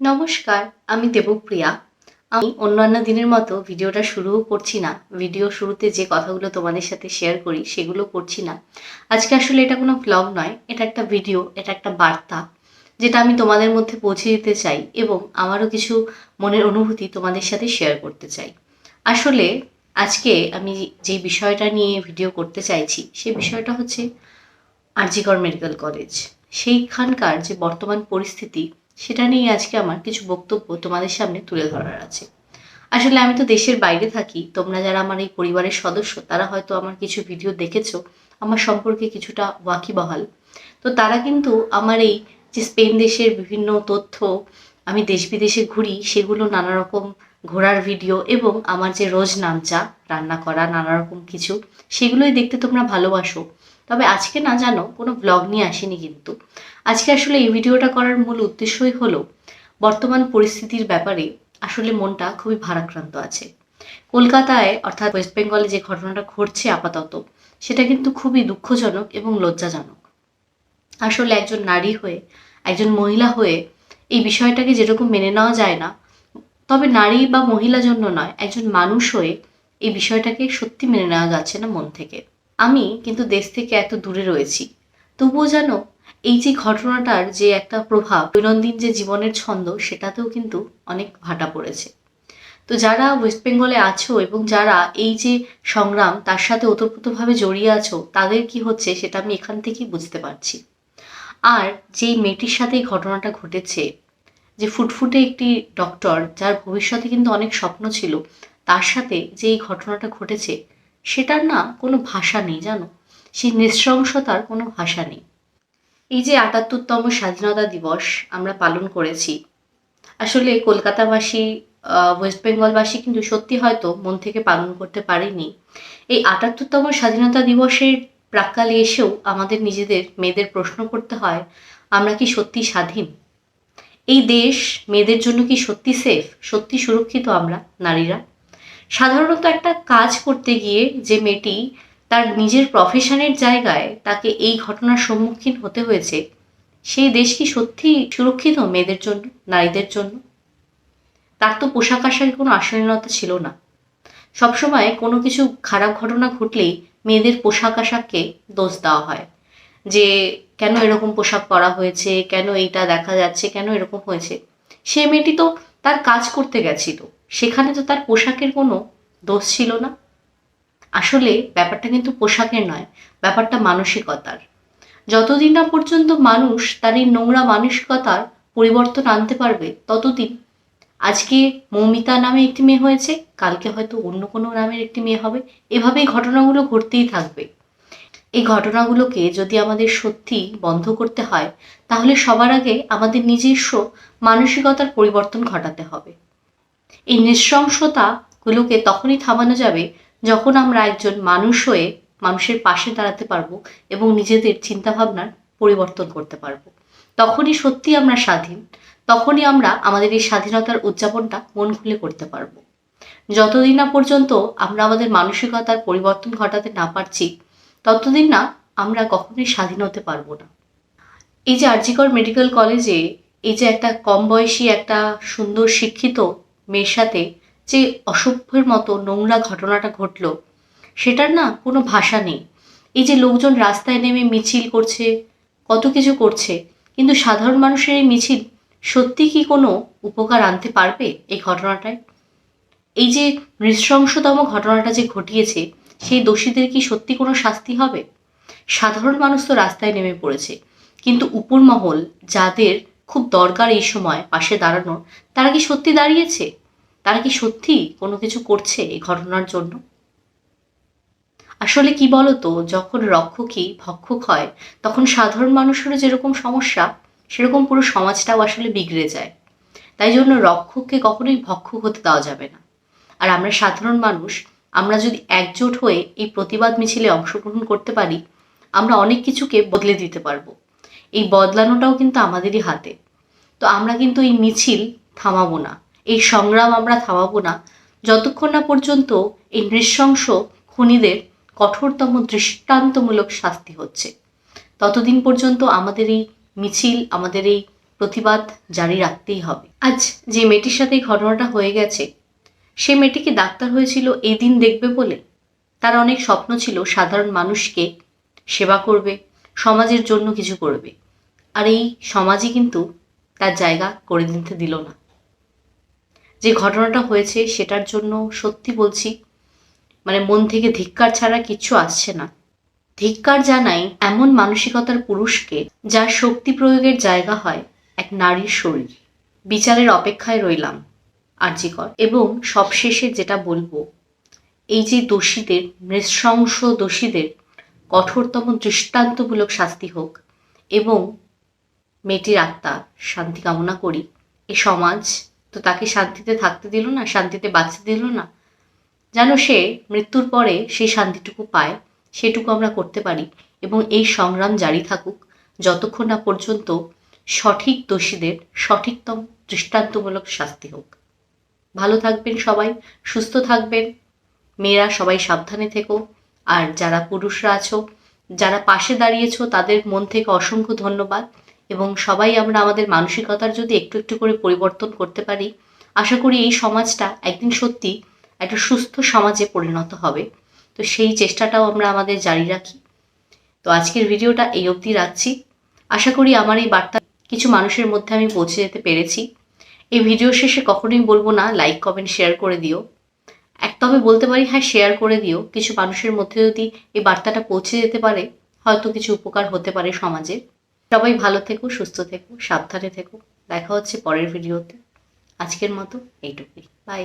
নমস্কার, আমি দেবপ্রিয়া। আমি অন্যান্য দিনের মতো ভিডিওটা শুরুও করছি না। ভিডিও শুরুতে যে কথাগুলো তোমাদের সাথে শেয়ার করি, সেগুলো করছি না। আজকে আসলে এটা কোনো ব্লগ নয়, এটা একটা ভিডিও এটা একটা বার্তা, যেটা আমি তোমাদের মধ্যে পৌঁছে দিতে চাই এবং আমারও কিছু মনের অনুভূতি তোমাদের সাথে শেয়ার করতে চাই। আসলে আজকে আমি যে বিষয়টা নিয়ে ভিডিও করতে চাইছি সেই বিষয়টা হচ্ছে আরজিকর মেডিকেল কলেজ। সেইখানকার যে বর্তমান পরিস্থিতি সেটা নিয়ে আজকে আমার কিছু বক্তব্য তোমাদের সামনে তুলে ধরার আছে। আসলে আমি তো দেশের বাইরে থাকি তোমরা যারা আমার এই পরিবারের সদস্য তারা হয়তো আমার কিছু ভিডিও দেখেছ আমার সম্পর্কে কিছুটা ওয়াকিবহাল। তো তারা কিন্তু আমার এই যে স্পেন দেশের বিভিন্ন তথ্য আমি দেশ বিদেশে ঘুরি সেগুলো নানা রকম ঘোরার ভিডিও এবং আমার যে রোজ নামচা রান্না করা নানা রকম কিছু সেগুলোই দেখতে তোমরা ভালোবাসো। তবে আজকে না জানো কোনো ব্লগ নিয়ে আসেনি কিন্তু। আজকে আসলে এই ভিডিওটা করার মূল উদ্দেশ্যই হলো, বর্তমান পরিস্থিতির ব্যাপারে আসলে মনটা খুবই ভারাক্রান্ত আছে। কলকাতায় অর্থাৎ ওয়েস্ট বেঙ্গলে যে ঘটনাটা ঘটছে আপাতত, সেটা কিন্তু খুবই দুঃখজনক এবং লজ্জাজনক। আসলে একজন নারী হয়ে, একজন মহিলা হয়ে এই বিষয়টাকে যেরকম মেনে নেওয়া যায় না, তবে নারী বা মহিলা জন্য নয়, একজন মানুষ হয়ে এই বিষয়টাকে সত্যি মেনে নেওয়া যাচ্ছে না মন থেকে। আমি কিন্তু দেশ থেকে এত দূরে রয়েছি, তবুও জানো এই যে ঘটনাটার যে একটা প্রভাব, দৈনন্দিন যে জীবনের ছন্দ, সেটাতেও কিন্তু অনেক ভাটা পড়েছে। তো যারা ওয়েস্ট বেঙ্গলে আছো এবং যারা এই যে সংগ্রাম, তার সাথে ওতপ্রোতভাবে জড়িয়ে আছো, তাদের কি হচ্ছে সেটা আমি এখান থেকেই বুঝতে পারছি। আর যেই মেয়েটির সাথে এই ঘটনাটা ঘটেছে, যে ফুটফুটে একটি ডক্টর যার ভবিষ্যতে কিন্তু অনেক স্বপ্ন ছিল, তার সাথে যে এই ঘটনাটা ঘটেছে, সেটার না কোনো ভাষা নেই, জানো? সেই নৃশংসতার কোনো ভাষা নেই। এই যে আটাত্তরতম স্বাধীনতা দিবস আমরা পালন করেছি, আসলে কলকাতাবাসী ওয়েস্ট বেঙ্গলবাসী কিন্তু সত্যি হয়তো মন থেকে পালন করতে পারেনি। এই আটাত্তরতম স্বাধীনতা দিবসের প্রাক্কালে এসেও আমাদের নিজেদের মেয়েদের প্রশ্ন করতে হয়, আমরা কি সত্যি স্বাধীন? এই দেশ মেয়েদের জন্য কি সত্যি সেফ সত্যি সুরক্ষিত আমরা, নারীরা? সাধারণত একটা কাজ করতে গিয়ে যে মেয়েটি তার নিজের প্রফেশনের জায়গায় তাকে এই ঘটনার সম্মুখীন হতে হয়েছে, সেই দেশ কি সত্যি সুরক্ষিত মেয়েদের জন্য, নারীদের জন্য? তার তো পোশাক আশাকে কোনো আশালীনতা ছিল না। সবসময় কোনো কিছু খারাপ ঘটনা ঘটলেই মেয়েদের পোশাক আশাককে দোষ দেওয়া হয়। যে কেন এরকম পোশাক পরা হয়েছে, কেন এইটা দেখা যাচ্ছে, কেন এরকম হয়েছে? সে মেয়েটি তো তার কাজ করতে গেছিল। সেখানে তো তার পোশাকের কোনো দোষ ছিল না। আসলে ব্যাপারটা কিন্তু পোশাকের নয়, ব্যাপারটা মানসিকতার। যতদিন না পর্যন্ত মানুষ তার এই নোংরা মানসিকতার পরিবর্তন আনতে পারবে, ততদিন। আজকে মৌমিতা নামে একটি মেয়ে হয়েছে, কালকে হয়তো অন্য কোনো নামের একটি মেয়ে হবে, এভাবেই ঘটনাগুলো ঘটতেই থাকবে। এই ঘটনাগুলোকে যদি আমাদের সত্যি বন্ধ করতে হয়, তাহলে সবার আগে আমাদের নিজস্ব মানসিকতার পরিবর্তন ঘটাতে হবে। এই নৃশংসতাগুলোকে তখনই থামানো যাবে যখন আমরা একজন মানুষ হয়ে মানুষের পাশে দাঁড়াতে পারব এবং নিজেদের চিন্তাভাবনার পরিবর্তন করতে পারব, তখনই সত্যি আমরা স্বাধীন, তখনই আমরা আমাদের এই স্বাধীনতার উদযাপনটা মন খুলে করতে পারব। যতদিন না পর্যন্ত আমরা আমাদের মানসিকতার পরিবর্তন ঘটাতে না পারছি, ততদিন না আমরা কখনোই স্বাধীন হতে পারব না। এই যে আরজিকর মেডিকেল কলেজে এই যে একটা কম বয়সী একটা সুন্দর শিক্ষিত মেয়ের সাথে যে অসভ্যের মতো নোংরা ঘটনাটা ঘটলো, সেটার না কোনো ভাষা নেই। এই যে লোকজন রাস্তায় নেমে মিছিল করছে, কত কিছু করছে, কিন্তু সাধারণ মানুষের এই মিছিল সত্যি কি কোনো উপকার আনতে পারবে এই ঘটনাটায়? এই যে নৃশংসতম ঘটনাটা যে ঘটিয়েছে, সেই দোষীদের কি সত্যি কোনো শাস্তি হবে? সাধারণ মানুষ তো রাস্তায় নেমে পড়েছে, কিন্তু উপর মহল যাদের খুব দরকার এই সময় পাশে দাঁড়ানোর, তারা কি সত্যি দাঁড়িয়েছে? তারা কি সত্যি কোনো কিছু করছে এই ঘটনার জন্য? আসলে কি বলতো, যখন রক্ষকই ভক্ষক হয়, তখন সাধারণ মানুষেরও যেরকম সমস্যা, সেরকম পুরো সমাজটাও আসলে বিগড়ে যায়। তাই জন্য রক্ষককে কখনোই ভক্ষক হতে দেওয়া যাবে না। আর আমরা সাধারণ মানুষ, আমরা যদি একজোট হয়ে এই প্রতিবাদ মিছিলে অংশগ্রহণ করতে পারি, আমরা অনেক কিছুকে বদলে দিতে পারব। এই বদলানোটাও কিন্তু আমাদেরই হাতে। তো আমরা কিন্তু এই মিছিল থামাবো না। এই সংগ্রাম আমরা থামাবো না। যতক্ষণ না পর্যন্ত এই নৃশংস খুনিদের কঠোরতম দৃষ্টান্তমূলক শাস্তি হচ্ছে। ততদিন পর্যন্ত আমাদের এই মিছিল, আমাদের এই প্রতিবাদ জারি রাখতেই হবে। আজ যে মেয়েটির সাথে এই ঘটনাটা হয়ে গেছে, সে মেয়েটি কি ডাক্তার হয়েছিল এই দিন দেখবে বলে? তার অনেক স্বপ্ন ছিল সাধারণ মানুষকে সেবা করবে, সমাজের জন্য কিছু করবে। আর এই সমাজই কিন্তু তার জায়গা করে দিতে দিল না। যে ঘটনাটা হয়েছে সেটার জন্য সত্যি বলছি মানে মন থেকে ধিক্কার ছাড়া কিচ্ছু আসছে না। ধিক্কার জানাই এমন মানসিকতার পুরুষকে যার শক্তি প্রয়োগের জায়গা হয় এক নারীর শরীর। বিচারের অপেক্ষায় রইলাম আর্যিকর এবং সবশেষে যেটা বলব, এই যে দোষীদের নৃশংস দোষীদের কঠোরতম দৃষ্টান্তমূলক শাস্তি হোক এবং মেয়েটির আত্মা শান্তি কামনা করি, এ সমাজ তো তাকে শান্তিতে থাকতে দিল না, শান্তিতে বাঁচতে দিল না। যেন সে মৃত্যুর পরে সেই শান্তিটুকু পায়, সেটুকু আমরা করতে পারি এবং এই সংগ্রাম জারি থাকুক। যতক্ষণ না পর্যন্ত সঠিক দোষীদের সঠিকতম দৃষ্টান্তমূলক শাস্তি হোক। ভালো থাকবেন সবাই, সুস্থ থাকবেন। মেয়েরা সবাই সাবধানে থেকো। আর যারা পুরুষরা আছো, যারা পাশে দাঁড়িয়েছো, তাদের মন থেকে অসংখ্য ধন্যবাদ। এবং সবাই আমরা আমাদের মানসিকতার যদি একটু একটু করে পরিবর্তন করতে পারি, আশা করি এই সমাজটা একদিন সত্যি একটা সুস্থ সমাজে পরিণত হবে। তো সেই চেষ্টাটাও আমরা আমাদের জারি রাখি। তো আজকের ভিডিওটা এই অবধি রাখছি। আশা করি আমার এই বার্তা কিছু মানুষের মধ্যে আমি পৌঁছে যেতে পেরেছি। এই ভিডিও শেষে কখনোই বলব না লাইক কমেন্ট শেয়ার করে দিও। এক তবে বলতে পারি হ্যাঁ শেয়ার করে দিও। কিছু মানুষের মধ্যে যদি এই বার্তাটা পৌঁছে যেতে পারে, হয়তো কিছু উপকার হতে পারে সমাজে। সবাই ভালো থেকো, সুস্থ থেকো, সাবধানে থেকো। দেখা হচ্ছে পরের ভিডিওতে। আজকের মতো এইটুকুই। বাই